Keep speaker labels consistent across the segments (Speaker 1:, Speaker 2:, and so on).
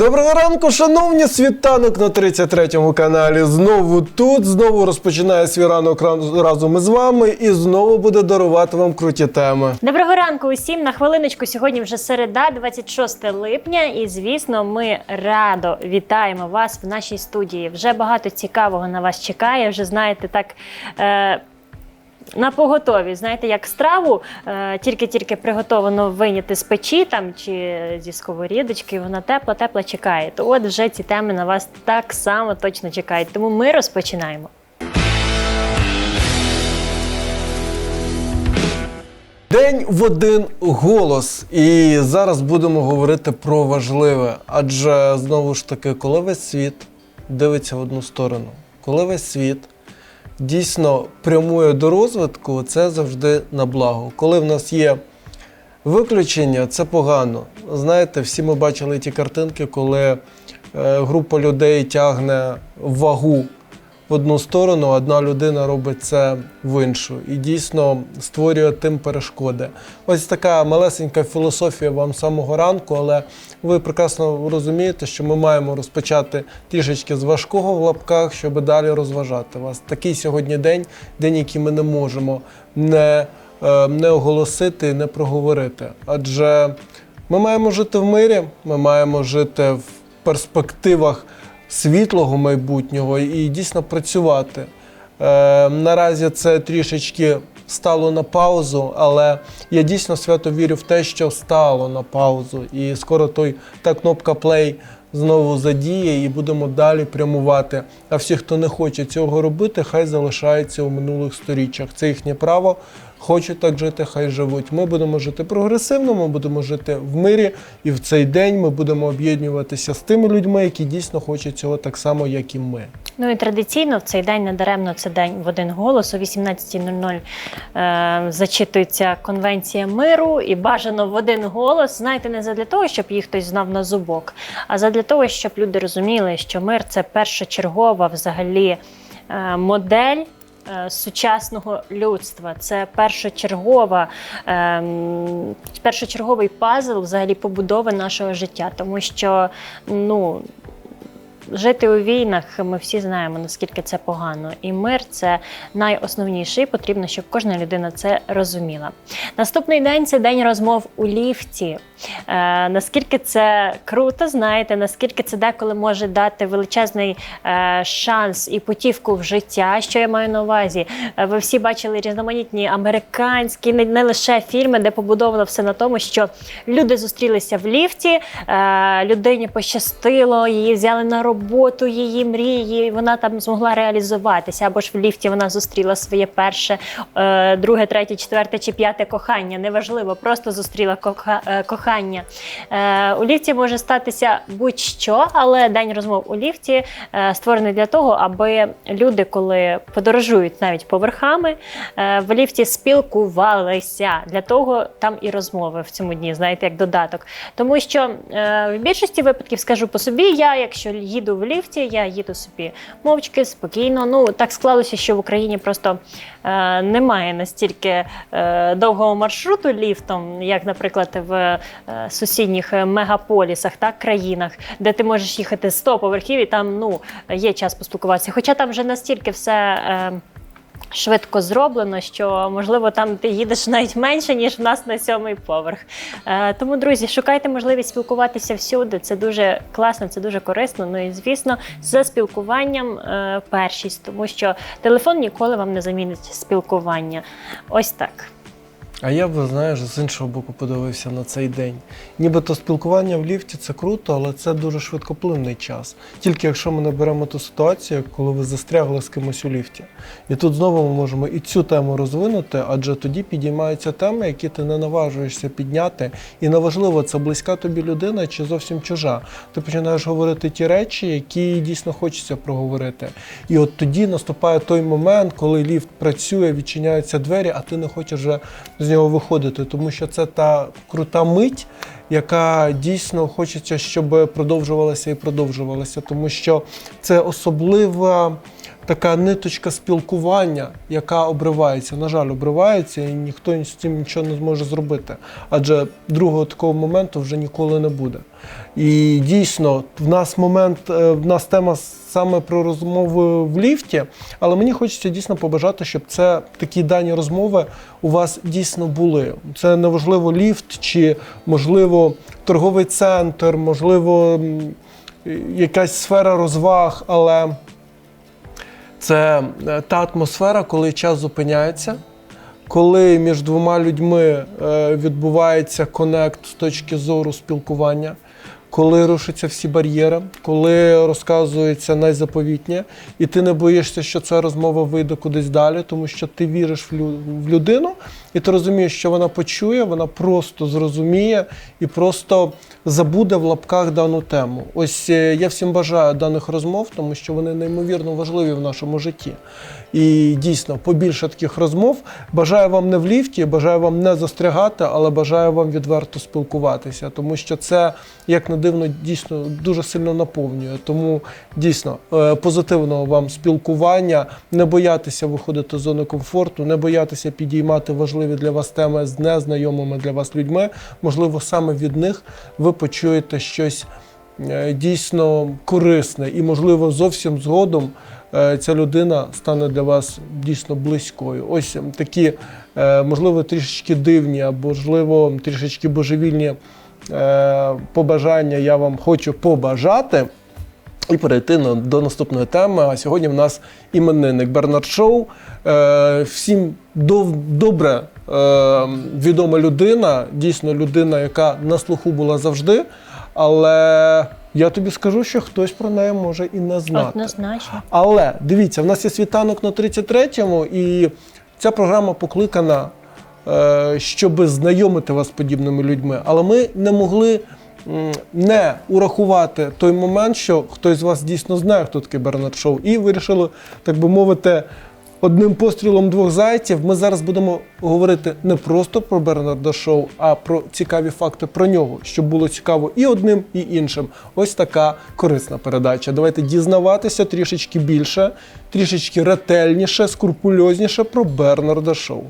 Speaker 1: Доброго ранку, шановні світанок на 33-му каналі. Знову тут, знову розпочинає свій ранок ран- разом із вами і знову буде дарувати вам круті теми.
Speaker 2: Доброго ранку усім. На хвилиночку сьогодні вже середа, 26 липня. І звісно, ми радо вітаємо вас в нашій студії. Вже багато цікавого на вас чекає. Вже знаєте, так. Е- на поготові, знаєте, як страву е, тільки-тільки приготовано вийняти з печі там чи зі сковорідочки, вона тепла, тепла чекає. То от вже ці теми на вас так само точно чекають. Тому ми розпочинаємо.
Speaker 1: День в один голос. І зараз будемо говорити про важливе. Адже знову ж таки, коли весь світ дивиться в одну сторону, коли весь світ дійсно прямує до розвитку, це завжди на благо. Коли в нас є виключення, це погано. Знаєте, всі ми бачили ті картинки, коли е, група людей тягне вагу в одну сторону, одна людина робить це в іншу. І дійсно створює тим перешкоди. Ось така малесенька філософія вам з самого ранку, але ви прекрасно розумієте, що ми маємо розпочати трішечки з важкого в лапках, щоб далі розважати вас. Такий сьогодні день, день, який ми не можемо не, е, не оголосити, не проговорити. Адже ми маємо жити в мирі, ми маємо жити в перспективах світлого майбутнього і дійсно працювати. Е, наразі це трішечки стало на паузу, але я дійсно свято вірю в те, що стало на паузу. І скоро той та кнопка play знову задіє і будемо далі прямувати. А всі, хто не хоче цього робити, хай залишаються у минулих сторіччях. Це їхнє право. Хочуть так жити, хай живуть. Ми будемо жити прогресивно, ми будемо жити в мирі, і в цей день ми будемо об'єднуватися з тими людьми, які дійсно хочуть цього так само, як і ми.
Speaker 2: Ну і традиційно в цей день надаремно це день в один голос. О 18.00 е, зачитується конвенція миру і бажано в один голос. Знаєте, не задля того, щоб їх хтось знав на зубок, а задля того, щоб люди розуміли, що мир це першочергова взагалі е, модель. Е, Сучасного людства. Це першочергова, ем, першочерговий пазл взагалі побудови нашого життя, тому що ну жити у війнах ми всі знаємо, наскільки це погано. І мир це найосновніше. і Потрібно, щоб кожна людина це розуміла. Наступний день це день розмов у ліфті. Е, наскільки це круто, знаєте, наскільки це деколи може дати величезний е, шанс і путівку в життя. Що я маю на увазі? Е, ви всі бачили різноманітні американські, не, не лише фільми, де побудовано все на тому, що люди зустрілися в ліфті, е, людині пощастило, її взяли на роботу, її мрії, вона там змогла реалізуватися. Або ж в ліфті вона зустріла своє перше, е, друге, третє, четверте чи п'яте кохання. Неважливо, просто зустріла е, кохання. Е, у ліфті може статися будь-що, але день розмов у ліфті створений для того, аби люди, коли подорожують навіть поверхами, в ліфті спілкувалися. Для того там і розмови в цьому дні, знаєте, як додаток. Тому що в більшості випадків скажу по собі, я, якщо їду в ліфті, я їду собі мовчки, спокійно. Ну так склалося, що в Україні просто е, немає настільки е, довгого маршруту ліфтом, як, наприклад, в е, сусідніх е, мегаполісах, так, країнах, де ти можеш їхати 100 поверхів, і там ну, є час поспілкуватися. Хоча там вже настільки все. Е, Швидко зроблено, що можливо там ти їдеш навіть менше, ніж в нас на сьомий поверх. Е, тому, друзі, шукайте можливість спілкуватися всюди. Це дуже класно, це дуже корисно. Ну і звісно, за спілкуванням е, першість, тому що телефон ніколи вам не замінить спілкування. Ось так.
Speaker 1: А я б, знаєш, з іншого боку подивився на цей день. Нібито спілкування в ліфті це круто, але це дуже швидкоплинний час. Тільки якщо ми не беремо ту ситуацію, коли ви застрягли з кимось у ліфті. І тут знову ми можемо і цю тему розвинути, адже тоді підіймаються теми, які ти не наважуєшся підняти. І неважливо, це близька тобі людина чи зовсім чужа. Ти починаєш говорити ті речі, які дійсно хочеться проговорити. І от тоді наступає той момент, коли ліфт працює, відчиняються двері, а ти не хочеш вже з нього виходити, тому що це та крута мить, яка дійсно хочеться, щоб продовжувалася і продовжувалася, тому що це особлива така ниточка спілкування, яка обривається. На жаль, обривається, і ніхто з цим нічого не зможе зробити. Адже другого такого моменту вже ніколи не буде. І дійсно, в нас момент, е, в нас тема саме про розмови в ліфті, але мені хочеться дійсно побажати, щоб це такі дані розмови у вас дійсно були. Це неважливо ліфт чи можливо торговий центр, можливо, якась сфера розваг, але це е, та атмосфера, коли час зупиняється, коли між двома людьми е, відбувається конект з точки зору спілкування, коли рушаться всі бар'єри, коли розказується найзаповітнє, і ти не боїшся, що ця розмова вийде кудись далі, тому що ти віриш в лю- в людину, і ти розумієш, що вона почує, вона просто зрозуміє і просто забуде в лапках дану тему. Ось е, я всім бажаю даних розмов, тому що вони неймовірно важливі в нашому житті. І дійсно побільше таких розмов. Бажаю вам не в ліфті, бажаю вам не застрягати, але бажаю вам відверто спілкуватися, тому що це, як не дивно, дійсно дуже сильно наповнює. Тому дійсно е, позитивного вам спілкування, не боятися виходити з зони комфорту, не боятися підіймати важливі для вас теми з незнайомими для вас людьми. Можливо, саме від них ви почуєте щось е, дійсно корисне і, можливо, зовсім згодом е, ця людина стане для вас дійсно близькою. Ось такі, е, можливо, трішечки дивні, або можливо, трішечки божевільні побажання я вам хочу побажати. І перейти до наступної теми. А сьогодні в нас іменинник Бернард Шоу. Всім добре відома людина, дійсно людина, яка на слуху була завжди. Але я тобі скажу, що хтось про неї може і не знати.
Speaker 2: Однозначно.
Speaker 1: Але дивіться, в нас є світанок на 33-му, і ця програма покликана, е, щоб знайомити вас з подібними людьми. Але ми не могли не урахувати той момент, що хтось з вас дійсно знає, хто такий Бернард Шоу, і вирішили, так би мовити, одним пострілом двох зайців. Ми зараз будемо говорити не просто про Бернарда Шоу, а про цікаві факти про нього, щоб було цікаво і одним, і іншим. Ось така корисна передача. Давайте дізнаватися трішечки більше, трішечки ретельніше, скрупульозніше про Бернарда Шоу.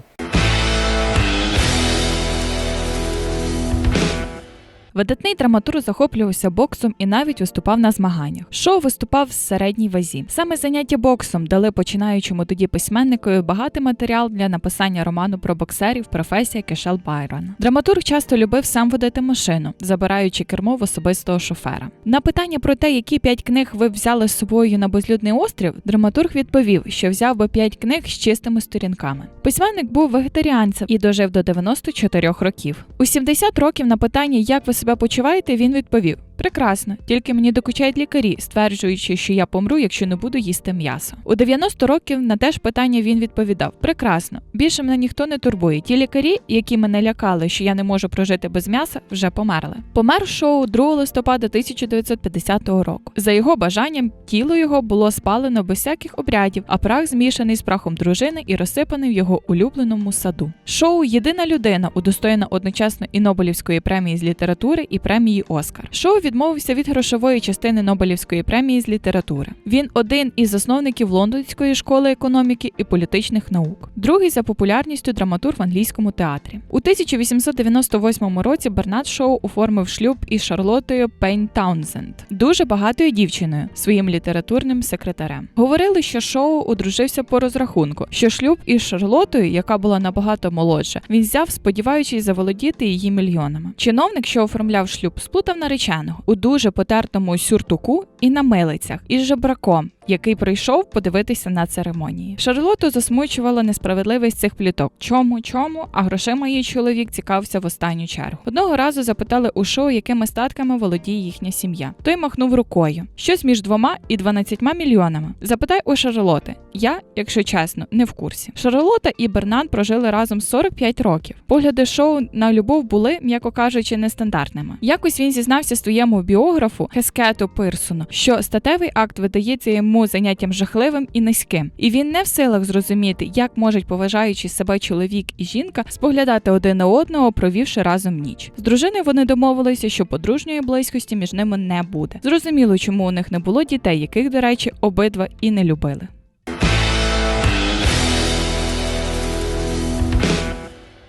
Speaker 3: Видатний драматург захоплювався боксом і навіть виступав на змаганнях. Шоу виступав в середній вазі. Саме заняття боксом дали починаючому тоді письменникові багатий матеріал для написання роману про боксерів, професія Кешел Байрон. Драматург часто любив сам водити машину, забираючи кермо в особистого шофера. На питання про те, які п'ять книг ви взяли з собою на безлюдний острів, драматург відповів, що взяв би п'ять книг з чистими сторінками. Письменник був вегетаріанцем і дожив до 94 років. У 70 років на питання, як ви себе почуваєте, він відповів: Прекрасно, тільки мені докучають лікарі, стверджуючи, що я помру, якщо не буду їсти м'ясо. У 90 років на те ж питання він відповідав: Прекрасно, більше мене ніхто не турбує. Ті лікарі, які мене лякали, що я не можу прожити без м'яса, вже померли. Помер шоу 2 листопада 1950 року. За його бажанням, тіло його було спалено без всяких обрядів, а прах змішаний з прахом дружини і розсипаний в його улюбленому саду. Шоу єдина людина, удостоєна одночасно і Нобелівської премії з літератури, і премії Оскар. Шоу відмовився від грошової частини Нобелівської премії з літератури. Він один із засновників Лондонської школи економіки і політичних наук, другий за популярністю драматург в англійському театрі. У 1898 році Бернард Шоу оформив шлюб із Шарлотою Пейн Таунзенд, дуже багатою дівчиною, своїм літературним секретарем. Говорили, що Шоу одружився по розрахунку, що шлюб із Шарлотою, яка була набагато молодша, він взяв, сподіваючись заволодіти її мільйонами. Чиновник, що оформляв шлюб, сплутав нареченого у дуже потертому сюртуку і на милицях із жебраком. Який прийшов подивитися на церемонії. Шарлоту засмучувала несправедливість цих пліток. Чому, чому? А грошима її чоловік цікавився в останню чергу. Одного разу запитали у шоу, якими статками володіє їхня сім'я. Той махнув рукою. Щось між двома і 12 мільйонами. Запитай у Шарлоти. Я, якщо чесно, не в курсі. Шарлота і Бернан прожили разом 45 років. Погляди шоу на любов були, м'яко кажучи, нестандартними. Якось він зізнався своєму біографу Хескету Пирсону, що статевий акт видається йому йому заняттям жахливим і низьким, і він не в силах зрозуміти, як можуть, поважаючи себе чоловік і жінка, споглядати один на одного, провівши разом ніч. З дружиною вони домовилися, що подружньої близькості між ними не буде. Зрозуміло, чому у них не було дітей, яких, до речі, обидва і не любили.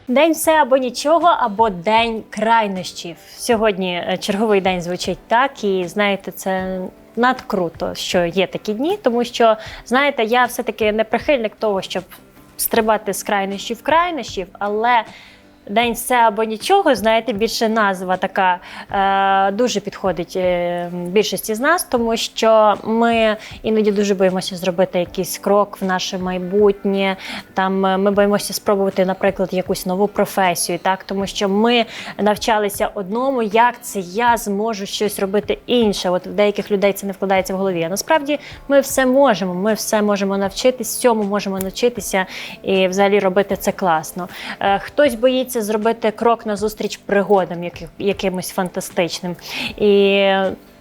Speaker 2: День все або нічого, або день крайнощів. Сьогодні е, черговий день звучить так, і знаєте, це надкруто, що є такі дні, тому що знаєте, я все-таки не прихильник того, щоб стрибати з крайнощів в крайнощів, але. День все або нічого, знаєте, більше назва така е, дуже підходить е, більшості з нас, тому що ми іноді дуже боїмося зробити якийсь крок в наше майбутнє. Там е, ми боїмося спробувати, наприклад, якусь нову професію, так тому що ми навчалися одному, як це я зможу щось робити інше. От в деяких людей це не вкладається в голові. А насправді ми все можемо. Ми все можемо навчитись, цьому можемо навчитися і взагалі робити це класно. Е, Хтось боїться зробити крок назустріч пригодам, якимось фантастичним. І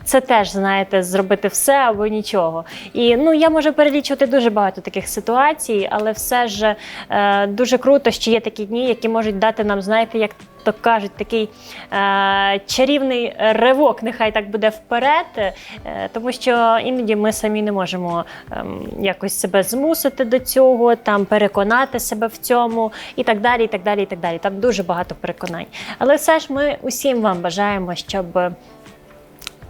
Speaker 2: це теж, знаєте, зробити все або нічого. І ну я можу перелічувати дуже багато таких ситуацій, але все ж е, дуже круто, що є такі дні, які можуть дати нам, знаєте, як то кажуть, такий е, чарівний ривок, нехай так буде вперед, е, тому що іноді ми самі не можемо ем, якось себе змусити до цього, там переконати себе в цьому і так далі. і так далі, і так далі. Там дуже багато переконань. Але все ж ми усім вам бажаємо, щоб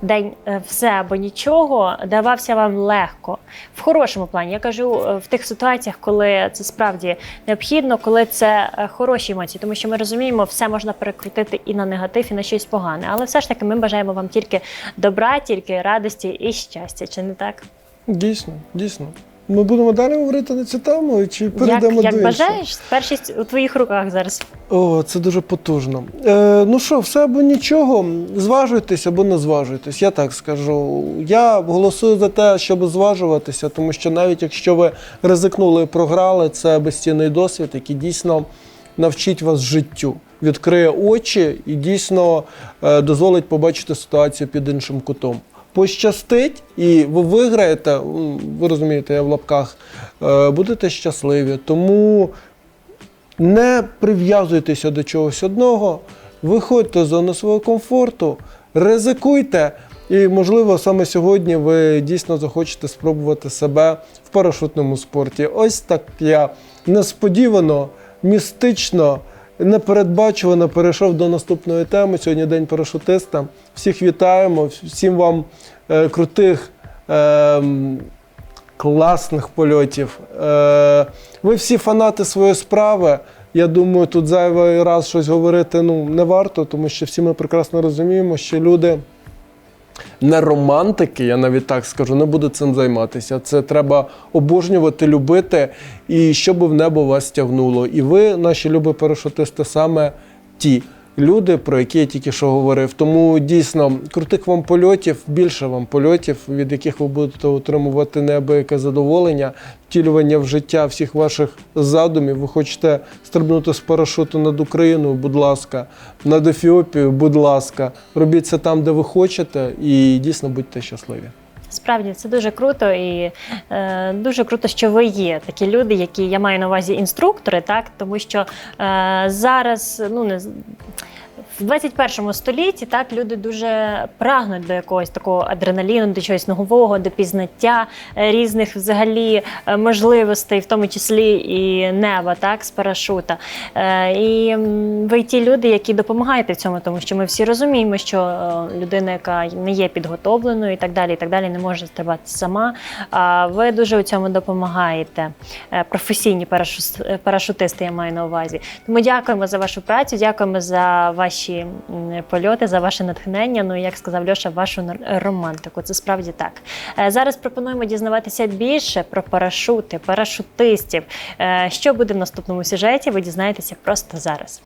Speaker 2: день е, все або нічого давався вам легко. В хорошому плані. Я кажу е, в тих ситуаціях, коли це справді необхідно, коли це е, хороші емоції, тому що ми розуміємо, все можна перекрутити і на негатив, і на щось погане. Але все ж таки ми бажаємо вам тільки добра, тільки радості і щастя. Чи не так?
Speaker 1: Дійсно, дійсно. Ми будемо далі говорити на цю тему, чи перейдемо
Speaker 2: як
Speaker 1: до іншого?
Speaker 2: бажаєш, першість у твоїх руках зараз.
Speaker 1: О, це дуже потужно. Е, ну що, все або нічого, зважуйтесь або не зважуйтесь. Я так скажу. Я голосую за те, щоб зважуватися, тому що навіть якщо ви ризикнули і програли, це безцінний досвід, який дійсно навчить вас життю, відкриє очі і дійсно е, дозволить побачити ситуацію під іншим кутом. Пощастить, і ви виграєте, ви розумієте, я в лапках, е, будете щасливі. Тому не прив'язуйтеся до чогось одного, виходьте з зони свого комфорту, ризикуйте. І, можливо, саме сьогодні ви дійсно захочете спробувати себе в парашутному спорті. Ось так я несподівано, містично, непередбачувано перейшов до наступної теми. Сьогодні день парашутиста. Всіх вітаємо, всім вам е, крутих. ем, класних польотів. Е, ви всі фанати своєї справи. Я думаю, тут зайвий раз щось говорити ну, не варто, тому що всі ми прекрасно розуміємо, що люди не романтики, я навіть так скажу, не будуть цим займатися. Це треба обожнювати, любити, і щоб в небо вас тягнуло. І ви, наші любі парашутисти, саме ті люди, про які я тільки що говорив. Тому дійсно крутих вам польотів, більше вам польотів, від яких ви будете отримувати неабияке задоволення, втілювання в життя всіх ваших задумів. Ви хочете стрибнути з парашуту над Україною, будь ласка, над Ефіопією, будь ласка, робіть це там, де ви хочете, і дійсно будьте щасливі.
Speaker 2: Справді це дуже круто і е, дуже круто, що ви є такі люди, які я маю на увазі інструктори, так? Тому що е, зараз ну не в 21 столітті так люди дуже прагнуть до якогось такого адреналіну, до чогось нового, до пізнаття е, різних взагалі е, можливостей, в тому числі і неба, так з парашута. Е, і ви ті люди, які допомагаєте в цьому, тому що ми всі розуміємо, що людина, яка не є підготовленою і так далі, і так далі, не може стрибати сама. А ви дуже у цьому допомагаєте. Професійні парашут- парашутисти, я маю на увазі. Тому дякуємо за вашу працю, дякуємо за ваші м, польоти, за ваше натхнення. Ну і як сказав Льоша, вашу романтику. Це справді так. Е, Зараз пропонуємо дізнаватися більше про парашути, парашутистів. Е, Що буде в наступному сюжеті? Ви дізнаєтеся просто зараз.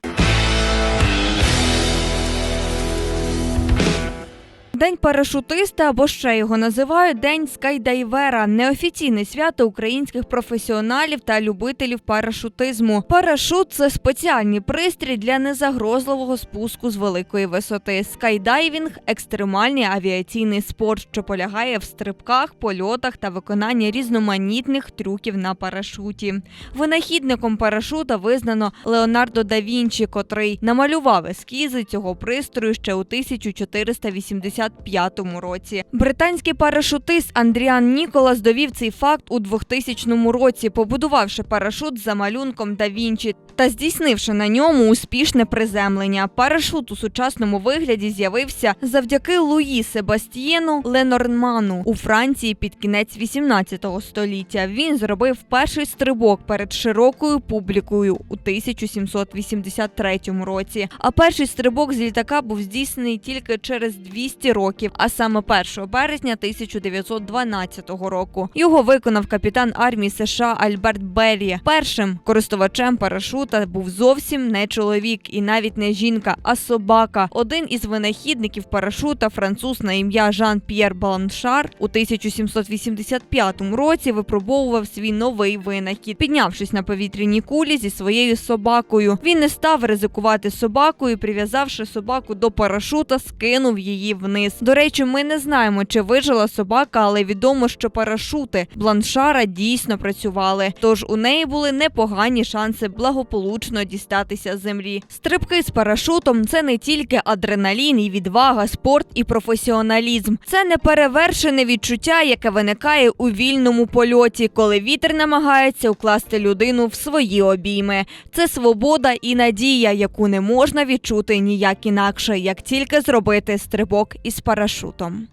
Speaker 4: День парашутиста або ще його називають День скайдайвера неофіційне свято українських професіоналів та любителів парашутизму. Парашут це спеціальний пристрій для незагрозливого спуску з великої висоти. Скайдайвінг екстремальний авіаційний спорт, що полягає в стрибках, польотах та виконанні різноманітних трюків на парашуті. Винахідником парашута визнано Леонардо да Вінчі, котрий намалював ескізи цього пристрою ще у 1480 1985 році. Британський парашутист Андріан Ніколас довів цей факт у 2000 році, побудувавши парашут за малюнком Да Вінчі та здійснивши на ньому успішне приземлення. Парашут у сучасному вигляді з'явився завдяки Луї Себастьєну Ленорману у Франції під кінець 18 століття. Він зробив перший стрибок перед широкою публікою у 1783 році. А перший стрибок з літака був здійснений тільки через 200 років, а саме 1 березня 1912 року. Його виконав капітан армії США Альберт Беррі. Першим користувачем парашута був зовсім не чоловік і навіть не жінка, а собака. Один із винахідників парашута, француз на ім'я Жан П'єр Баланшар, у 1785 році випробовував свій новий винахід, піднявшись на повітряній кулі зі своєю собакою. Він не став ризикувати собакою, прив'язавши собаку до парашута, скинув її вниз. До речі, ми не знаємо, чи вижила собака, але відомо, що парашути бланшара дійсно працювали. Тож у неї були непогані шанси благополучно дістатися з землі. Стрибки з парашутом це не тільки адреналін і відвага, спорт і професіоналізм. Це неперевершене відчуття, яке виникає у вільному польоті, коли вітер намагається укласти людину в свої обійми. Це свобода і надія, яку не можна відчути ніяк інакше, як тільки зробити стрибок із парашутом.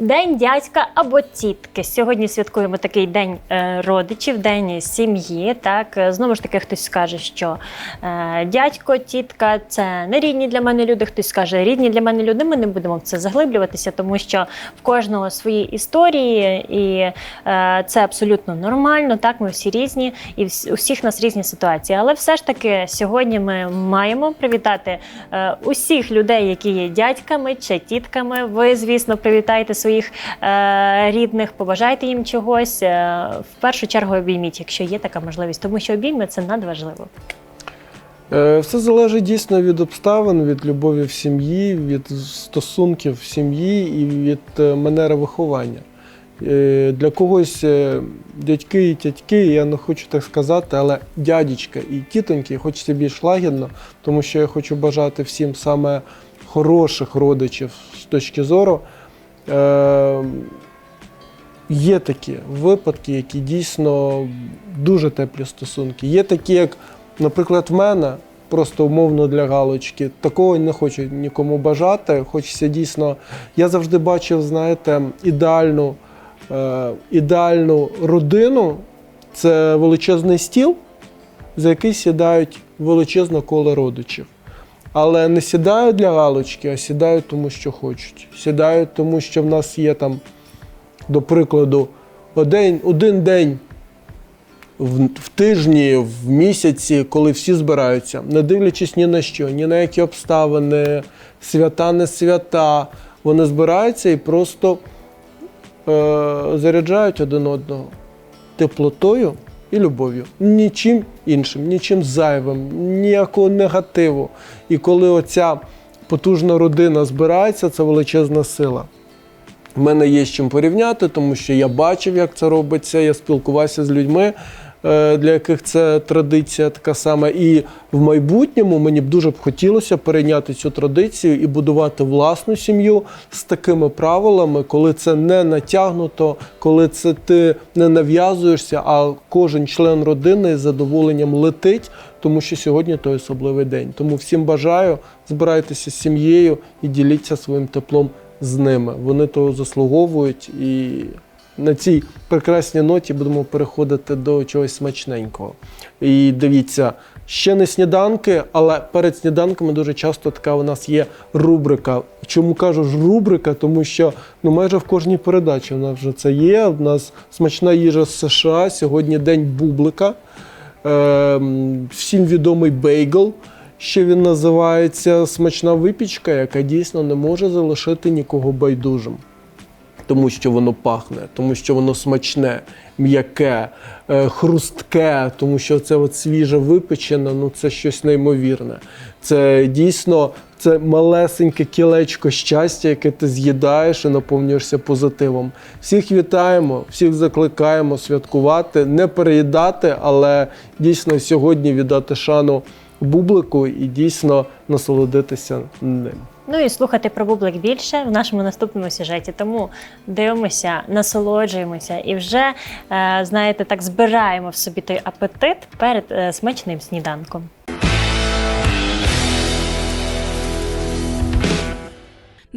Speaker 2: День дядька або тітки. Сьогодні святкуємо такий день е, родичів, день сім'ї. Так знову ж таки, хтось скаже, що е, дядько, тітка це не рідні для мене люди. Хтось скаже, рідні для мене люди. Ми не будемо в це заглиблюватися, тому що в кожного свої історії, і е, це абсолютно нормально. Так, ми всі різні, і у всіх нас різні ситуації. Але все ж таки сьогодні ми маємо привітати усіх людей, які є дядьками чи тітками. Ви, звісно, привітайте своїх е, рідних, побажайте їм чогось. Е, в першу чергу обійміть, якщо є така можливість, тому що обійми це надважливо.
Speaker 1: Е, Все залежить дійсно від обставин, від любові в сім'ї, від стосунків в сім'ї і від е, манери виховання. Е, Для когось дядьки і тятьки, я не хочу так сказати, але дядічка і тітоньки хочеться більш лагідно, тому що я хочу бажати всім саме хороших родичів з точки зору. Е, Є такі випадки, які дійсно дуже теплі стосунки. Є такі, як, наприклад, в мене, просто умовно для галочки. Такого не хочу нікому бажати. Хочеться дійсно. Я завжди бачив, знаєте, ідеальну, е, ідеальну родину. Це величезний стіл, за який сідають величезне коло родичів. Але не сідають для галочки, а сідають тому, що хочуть. Сідають тому, що в нас є там до прикладу, один, один день в, в тижні, в місяці, коли всі збираються, не дивлячись ні на що, ні на які обставини, свята, не свята, вони збираються і просто е, заряджають один одного теплотою і любов'ю. Нічим іншим, нічим зайвим, ніякого негативу. І коли оця потужна родина збирається, це величезна сила. В мене є з чим порівняти, тому що я бачив, як це робиться. Я спілкувався з людьми, для яких це традиція така сама. І в майбутньому мені б дуже б хотілося перейняти цю традицію і будувати власну сім'ю з такими правилами, коли це не натягнуто, коли це ти не нав'язуєшся, а кожен член родини з задоволенням летить. Тому що сьогодні той особливий день. Тому всім бажаю збирайтеся з сім'єю і діліться своїм теплом з ними. Вони того заслуговують. І на цій прекрасній ноті будемо переходити до чогось смачненького. І дивіться, ще не сніданки, але перед сніданками дуже часто така у нас є рубрика. Чому кажу ж рубрика? Тому що ну майже в кожній передачі нас вже це є. У нас смачна їжа з США. Сьогодні день бублика. Ем, всім відомий бейгл. Ще він називається смачна випічка, яка дійсно не може залишити нікого байдужим. Тому що воно пахне, тому що воно смачне, м'яке, е, хрустке, тому що це от свіже випечене, ну це щось неймовірне. Це дійсно це малесеньке кілечко щастя, яке ти з'їдаєш і наповнюєшся позитивом. Всіх вітаємо, всіх закликаємо святкувати, не переїдати, але дійсно сьогодні віддати шану бублику і дійсно насолодитися ним.
Speaker 2: Ну і слухати про бублик більше в нашому наступному сюжеті. Тому дивимося, насолоджуємося і вже е, знаєте, так збираємо в собі той апетит перед е, смачним сніданком.
Speaker 5: –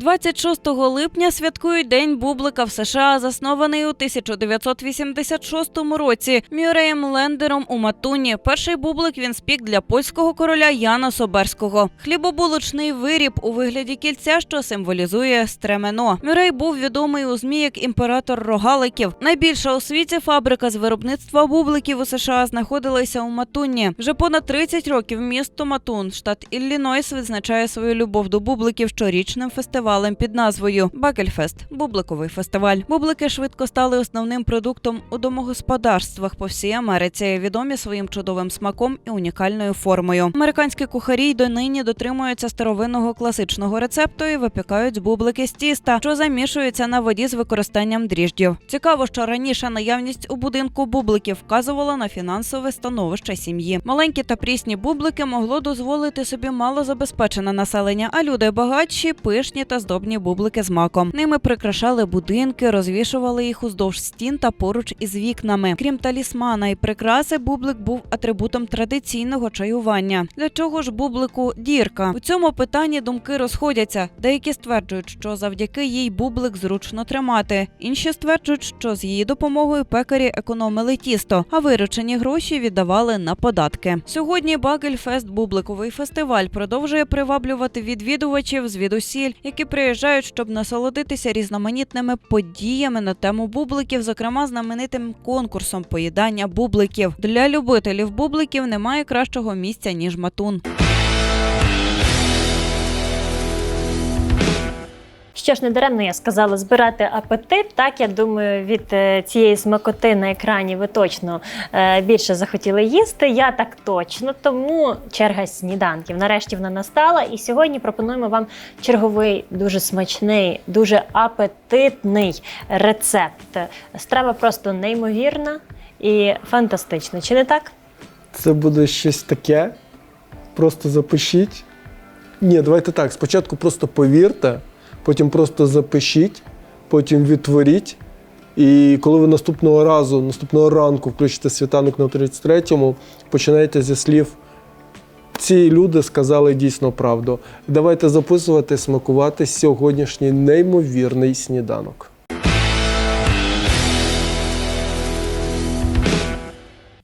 Speaker 5: 26 липня святкують День Бублика в США, заснований у 1986 році Мюреєм Лендером у Матуні. Перший бублик він спік для польського короля Яна Соберського. Хлібобулочний виріб у вигляді кільця, що символізує стремено. Мюрей був відомий у змі як імператор рогаликів. Найбільша у світі фабрика з виробництва бубликів у США знаходилася у Матуні. Вже понад 30 років місто Матун, штат Іллінойс, відзначає свою любов до бубликів щорічним фестивалем під назвою Бакельфест бубликовий фестиваль. Бублики швидко стали основним продуктом у домогосподарствах по всій Америці, відомі своїм чудовим смаком і унікальною формою. Американські кухарі й донині дотримуються старовинного класичного рецепту і випікають бублики з тіста, що замішуються на воді з використанням дріждів. Цікаво, що раніше наявність у будинку бубликів вказувала на фінансове становище сім'ї. Маленькі та прісні бублики могло дозволити собі малозабезпечене населення, а люди багатші, пишні та здобні бублики з маком. Ними прикрашали будинки, розвішували їх уздовж стін та поруч із вікнами. Крім талісмана і прикраси, бублик був атрибутом традиційного чаювання. Для чого ж бублику дірка? У цьому питанні думки розходяться. Деякі стверджують, що завдяки їй бублик зручно тримати. Інші стверджують, що з її допомогою пекарі економили тісто, а виручені гроші віддавали на податки. Сьогодні Багельфест бубликовий фестиваль продовжує приваблювати відвідувачів звідусіль, які приїжджають, щоб насолодитися різноманітними подіями на тему бубликів, зокрема знаменитим конкурсом поїдання бубликів. Для любителів бубликів немає кращого місця ніж матун.
Speaker 2: Що ж, недаремно я сказала збирати апетит. Так, я думаю, від е, цієї смакоти на екрані ви точно е, більше захотіли їсти. Я так точно. Тому черга сніданків. Нарешті вона настала. І сьогодні пропонуємо вам черговий, дуже смачний, дуже апетитний рецепт. Страва просто неймовірна і фантастична. Чи не так?
Speaker 1: Це буде щось таке. Просто запишіть. Ні, давайте так. Спочатку просто повірте, потім просто запишіть, потім відтворіть. І коли ви наступного разу, наступного ранку включите світанок на 33-му, починаєте зі слів. Ці люди сказали дійсно правду. Давайте записувати, смакувати сьогоднішній неймовірний сніданок.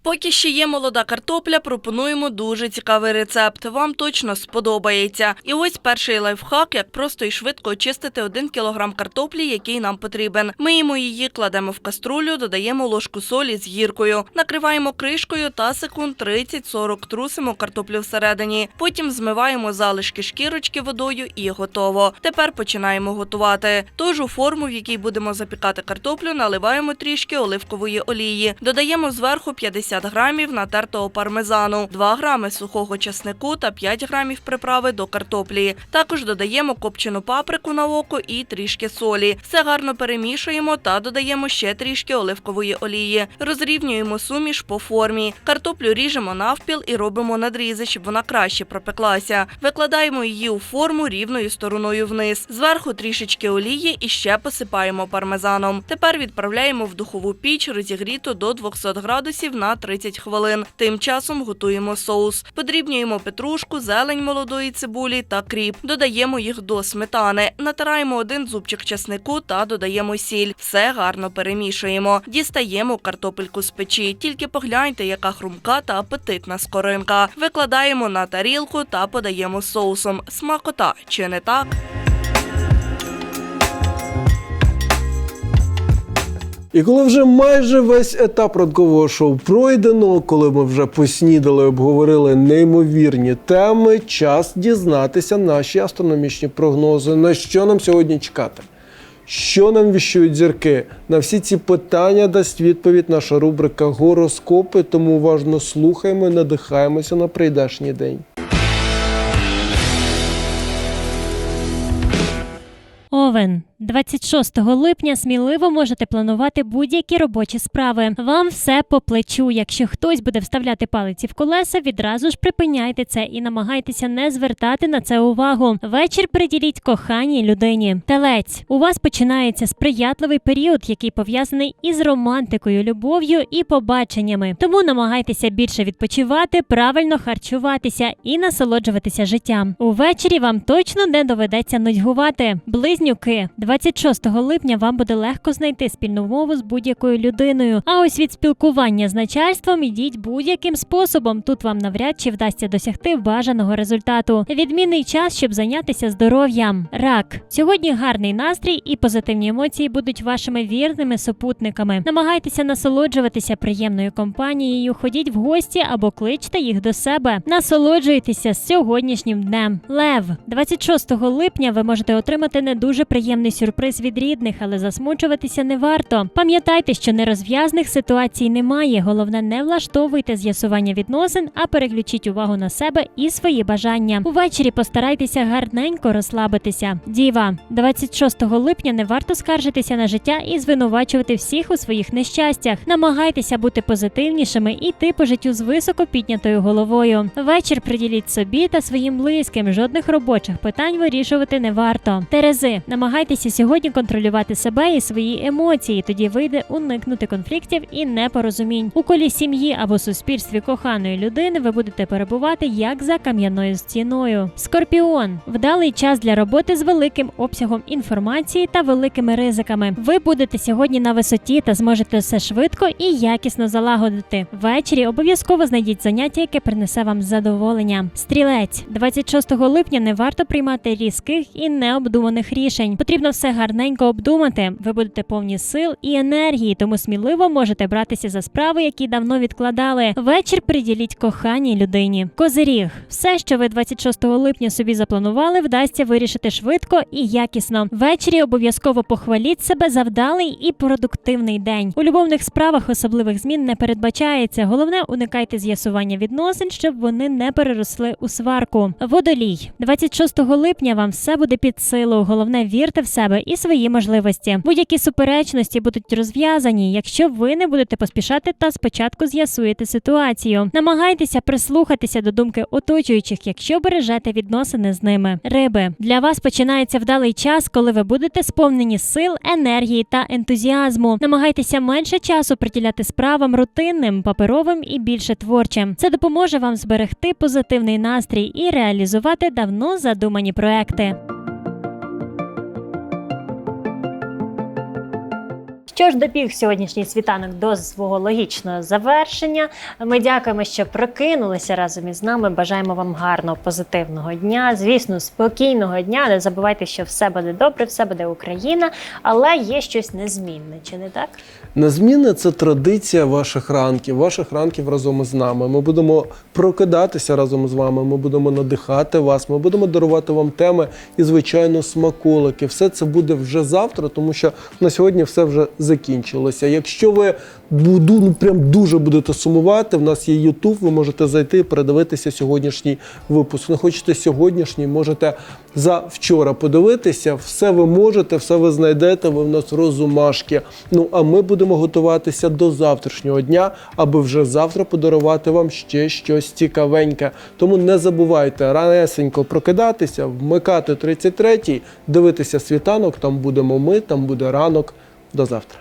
Speaker 6: Поки ще є молода картопля, пропонуємо дуже цікавий рецепт. Вам точно сподобається. І ось перший лайфхак, як просто і швидко очистити 1 кілограм картоплі, який нам потрібен. Миємо її, кладемо в каструлю, додаємо ложку солі з гіркою, накриваємо кришкою та секунд 30-40 трусимо картоплю всередині. Потім змиваємо залишки шкірочки водою і готово. Тепер починаємо готувати. Тож у форму, в якій будемо запікати картоплю, наливаємо трішки оливкової олії. Додаємо зверху 50 грамів натертого пармезану, 2 грами сухого часнику та 5 грамів приправи до картоплі. Також додаємо копчену паприку на око і трішки солі. Все гарно перемішуємо та додаємо ще трішки оливкової олії. Розрівнюємо суміш по формі. Картоплю ріжемо навпіл і робимо надрізи, щоб вона краще пропеклася. Викладаємо її у форму рівною стороною вниз. Зверху трішечки олії і ще посипаємо пармезаном. Тепер відправляємо в духову піч, розігріту до 200 градусів на 30 хвилин. Тим часом готуємо соус. Подрібнюємо петрушку, зелень молодої цибулі та кріп. Додаємо їх до сметани. Натираємо один зубчик чеснику та додаємо сіль. Все гарно перемішуємо. Дістаємо картопельку з печі. Тільки погляньте, яка хрумка та апетитна скоринка. Викладаємо на тарілку та подаємо соусом. Смакота, чи не так?
Speaker 1: І коли вже майже весь етап ранкового шоу пройдено, коли ми вже поснідали, обговорили неймовірні теми, час дізнатися наші астрономічні прогнози, на що нам сьогодні чекати. Що нам віщують зірки? На всі ці питання дасть відповідь наша рубрика Гороскопи, тому уважно слухаємо і надихаємося на прийдешній день.
Speaker 2: Овен. 26 липня сміливо можете планувати будь-які робочі справи. Вам все по плечу. Якщо хтось буде вставляти палиці в колеса, відразу ж припиняйте це і намагайтеся не звертати на це увагу. Вечір приділіть коханій людині. Телець у вас починається сприятливий період, який пов'язаний із романтикою, любов'ю і побаченнями. Тому намагайтеся більше відпочивати, правильно харчуватися і насолоджуватися життям. Увечері вам точно не доведеться нудьгувати. Близнюки 26 липня вам буде легко знайти спільну мову з будь-якою людиною. А ось від спілкування з начальством ідіть будь-яким способом. Тут вам навряд чи вдасться досягти бажаного результату. Відмінний час, щоб зайнятися здоров'ям. Рак сьогодні гарний настрій і позитивні емоції будуть вашими вірними супутниками. Намагайтеся насолоджуватися приємною компанією, ходіть в гості або кличте їх до себе. Насолоджуйтеся сьогоднішнім днем. Лев 26 липня ви можете отримати не дуже приємний сюрприз від рідних, але засмучуватися не варто. Пам'ятайте, що нерозв'язних ситуацій немає. Головне, не влаштовуйте з'ясування відносин, а переключіть увагу на себе і свої бажання. Увечері постарайтеся гарненько розслабитися. Діва 26 липня не варто скаржитися на життя і звинувачувати всіх у своїх нещастях. Намагайтеся бути позитивнішими і йти по життю з високо піднятою головою. Вечір приділіть собі та своїм близьким. Жодних робочих питань вирішувати не варто. Терези, намагайтеся сьогодні контролювати себе і свої емоції. Тоді вийде уникнути конфліктів і непорозумінь. У колі сім'ї або суспільстві коханої людини ви будете перебувати як за кам'яною стіною. Скорпіон вдалий час для роботи з великим обсягом інформації та великими ризиками. Ви будете сьогодні на висоті та зможете все швидко і якісно залагодити. Ввечері обов'язково знайдіть заняття, яке принесе вам задоволення. Стрілець 26 липня не варто приймати різких і необдуманих рішень. Потрібно все гарненько обдумати. Ви будете повні сил і енергії, тому сміливо можете братися за справи, які давно відкладали. Вечір приділіть коханій людині. Козиріг, все, що ви 26 липня собі запланували, вдасться вирішити швидко і якісно. Ввечері обов'язково похваліть себе за вдалий і продуктивний день. У любовних справах особливих змін не передбачається. Головне, уникайте з'ясування відносин, щоб вони не переросли у сварку. Водолій 26 липня вам все буде під силу. Головне, вірте в себе і свої можливості. Будь-які суперечності будуть розв'язані, якщо ви не будете поспішати та спочатку з'ясуєте ситуацію. Намагайтеся прислухатися до думки оточуючих, якщо бережете відносини з ними. Риби для вас починається вдалий час, коли ви будете сповнені сил, енергії та ентузіазму. Намагайтеся менше часу приділяти справам рутинним, паперовим і більше творчим. Це допоможе вам зберегти позитивний настрій і реалізувати давно задумані проекти.
Speaker 7: Що ж добіг сьогоднішній світанок до свого логічного завершення. Ми дякуємо, що прокинулися разом із нами. Бажаємо вам гарного, позитивного дня. Звісно, спокійного дня. Не забувайте, що все буде добре, все буде Україна, але є щось незмінне, чи не так?
Speaker 1: Незмінне це традиція ваших ранків, ваших ранків разом із нами. Ми будемо прокидатися разом з вами. Ми будемо надихати вас. Ми будемо дарувати вам теми і, звичайно, смаколики. Все це буде вже завтра, тому що на сьогодні все вже закінчилося. Якщо ви буду, ну, прям дуже будете сумувати, в нас є YouTube, ви можете зайти і передивитися сьогоднішній випуск. Не хочете сьогоднішній, можете за вчора подивитися. Все ви можете, все ви знайдете. Ви в нас розумашки. Ну а ми будемо готуватися до завтрашнього дня, аби вже завтра подарувати вам ще щось цікавеньке. Тому не забувайте ранесенько прокидатися, вмикати 33-й, дивитися світанок. Там будемо ми, там буде ранок. До завтра.